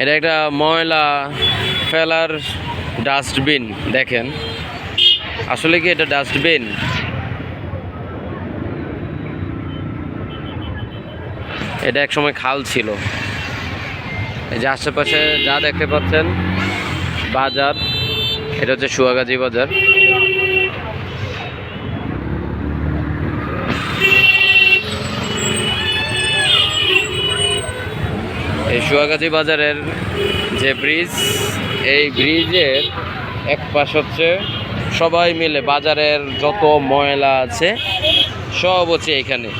এটা একটা ময়লা ফেলার ডাস্টবিন, দেখেন। আসলে কি এটা ডাস্টবিন? এটা এক সময় খাল ছিল। এই যে আশেপাশে যা দেখতে পাচ্ছেন, বাজার, এটা হচ্ছে সুয়াগাজী বাজার। এই সুয়াগাজী বাজারের যে ব্রিজ এই ব্রিজের এক পাশ হচ্ছে সবাই মিলে বাজারের যত ময়লা আছে, সব হচ্ছে এখানে।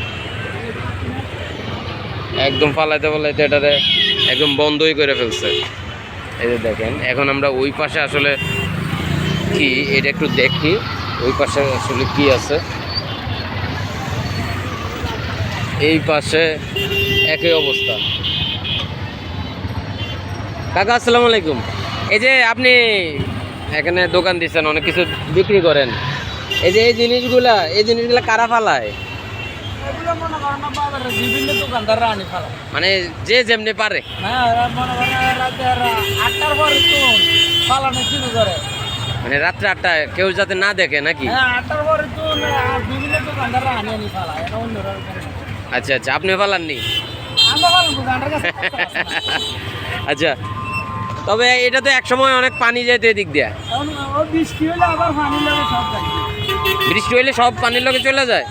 একদম ফালাইতে ফালাইতে এটারে একদম বন্ধই করে ফেলছে। এই যে দেখেন, এখন আমরা ওই পাশে আসলে কি, এটা একটু দেখি, ওই পাশে আসলে কি আছে। এই পাশে একই অবস্থা। কাকা আসসালামু আলাইকুম। এই যে আপনি এখানে দোকান দিচ্ছেন অনেক কিছু বিক্রি করেন। এই যে এই জিনিসগুলা এই জিনিসগুলা কারা ফালায়? মনে যে যেমনি পারে। হ্যাঁ মনে রাত্রে আটটায় কেউ যাতে না দেখে নাকি? হ্যাঁ। আচ্ছা আচ্ছা আপনি ফালাননি। আচ্ছা তবে এটা তো একসময় অনেক পানি যেত এদিক দিয়ে। বৃষ্টি হলে সব পানির লোকে চলে যায়?